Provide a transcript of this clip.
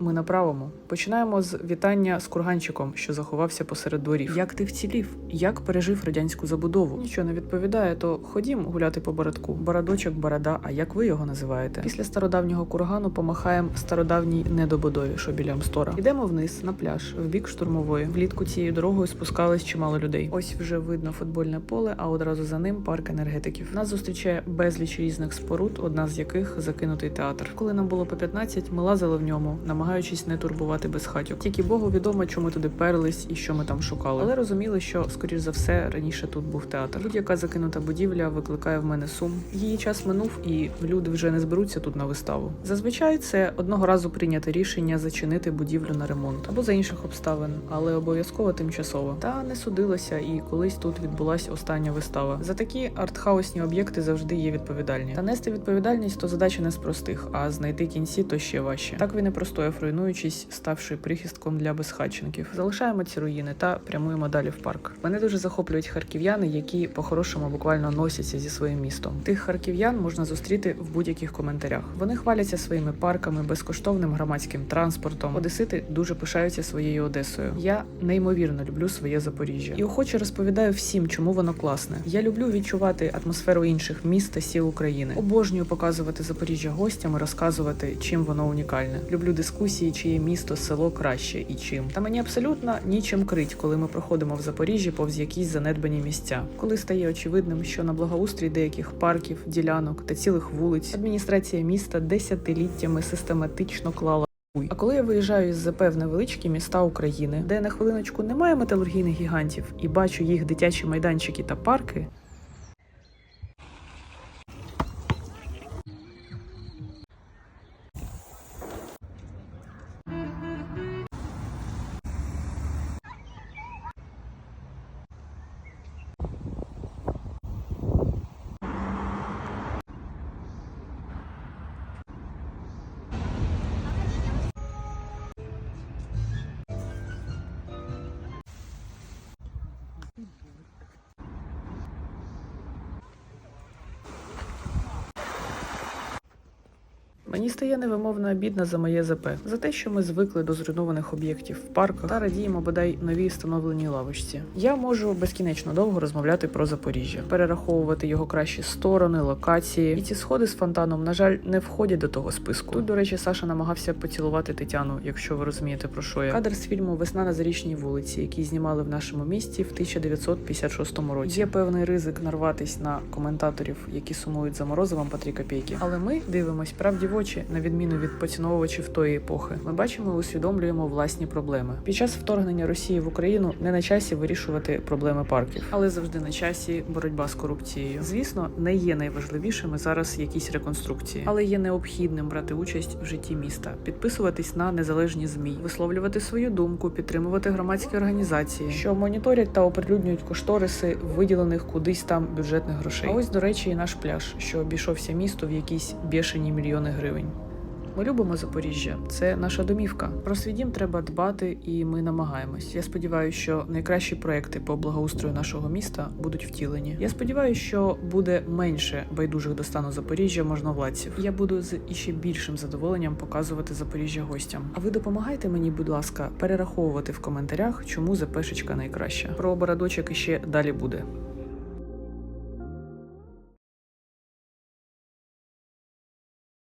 ми на правому. Починаємо з вітання з курганчиком, що заховався посеред дворів. Як ти вцілів? Як пережив радянську забудову? Нічого не відповідає, то ходім гуляти по бородку. Бородочок, борода. А як ви його називаєте? Після стародавнього кургану помахаємо стародавній недобудові, що біля Амстора. Йдемо вниз на пляж, в бік штурмової. Влітку цією дорогою спускались чимало людей. Ось вже видно футбольне поле, а одразу за ним парк енергетиків. Нас зустрічає безліч різних споруд, одна з яких закинутий театр. Коли нам було по 15, ми лазили в ньому, намагаючись не турбувати безхатьок. Тільки Богу відомо, чому туди перлись і що ми там шукали. Але розуміли, що скоріш за все раніше тут був театр. Будь-яка закинута будівля викликає в мене сум. Її час минув, і люди вже не зберуться тут на виставу. Зазвичай це одного разу прийняте рішення зачинити будівлю на ремонт або за інших обставин, але обов'язково тимчасово. Та не судилося, і колись тут відбулася остання вистава. За такі артхаусні об'єкти завжди є відповідальні. Та нести відповідальність то задача не з простих, а знайти кінці то ще важче. Так він і простояв, руйнуючись, ставши прихистком для безхатченків. Залишаємо ці руїни та прямуємо далі в парк. Мене дуже захоплюють харків'яни, які по-хорошому буквально носяться зі своїм містом. Тих харків'ян можна зустріти в будь-яких коментарях. Вони хваляться своїми парками, безкоштовним громадським транспортом. Одесити дуже пишаються своєю Одесою. Я неймовірно люблю своє Запоріжжя і охоче розповідаю всім, чому воно класне. Я люблю відчувати атмосферу інших міст та сіл України. Обожнюю показувати Запоріжжя гостям і розказувати, чим воно унікальне. Люблю дискусії, чиє місто, село краще і чим. Та мені абсолютно нічим крить, коли ми проходимо в Запоріжжі повз якісь занедбані місця. Коли стає очевидним, що на благоустрій деяких парків, ділянок та цілих вулиць адміністрація міста десятиліттями систематично клала. А коли я виїжджаю із ЗП невеличкі міста України, де на хвилиночку немає металургійних гігантів, і бачу їх дитячі майданчики та парки, Мені стає невимовно обідно за моє ЗП, за те, що ми звикли до зруйнованих об'єктів в парках та радіємо бодай новій встановленій лавочці. Я можу безкінечно довго розмовляти про Запоріжжя, перераховувати його кращі сторони, локації. І ці сходи з фонтаном, на жаль, не входять до того списку. Тут, до речі, Саша намагався поцілувати Тетяну, якщо ви розумієте про що я. Кадр з фільму Весна на зарічній вулиці, який знімали в нашому місті в 1956 році. Є певний ризик нарватись на коментаторів, які сумують за морозивом по 3 копійки. Але ми дивимось правді очі, на відміну від поціновувачів тої епохи. Ми бачимо і усвідомлюємо власні проблеми. Під час вторгнення Росії в Україну не на часі вирішувати проблеми парків, але завжди на часі боротьба з корупцією. Звісно, не є найважливішими зараз якісь реконструкції, але є необхідним брати участь в житті міста, підписуватись на незалежні змі, висловлювати свою думку, підтримувати громадські організації, що моніторять та оприлюднюють кошториси виділених кудись там бюджетних грошей. А ось, до речі, і наш пляж, що обійшовся місто в якісь бешені мільйони гривень. Ми любимо Запоріжжя, це наша домівка. Про свій дім треба дбати, і ми намагаємось. Я сподіваюся, що найкращі проекти по благоустрою нашого міста будуть втілені. Я сподіваюся, що буде менше байдужих до стану Запоріжжя можновладців. Я буду з іще більшим задоволенням показувати Запоріжжя гостям. А ви допомагайте мені, будь ласка, перераховувати в коментарях, чому запешечка найкраща. Про бородочок іще далі буде.